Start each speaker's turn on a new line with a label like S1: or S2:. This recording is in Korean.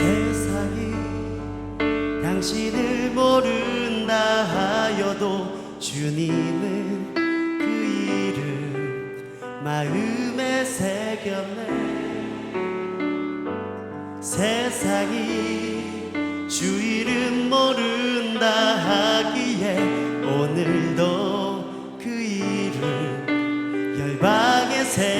S1: 세상이 당신을 모른다 하여도 주님은 그 이름 마음에 새겼네. 세상이 주 이름 모른다 하기에 오늘도 그 이름 열방에 새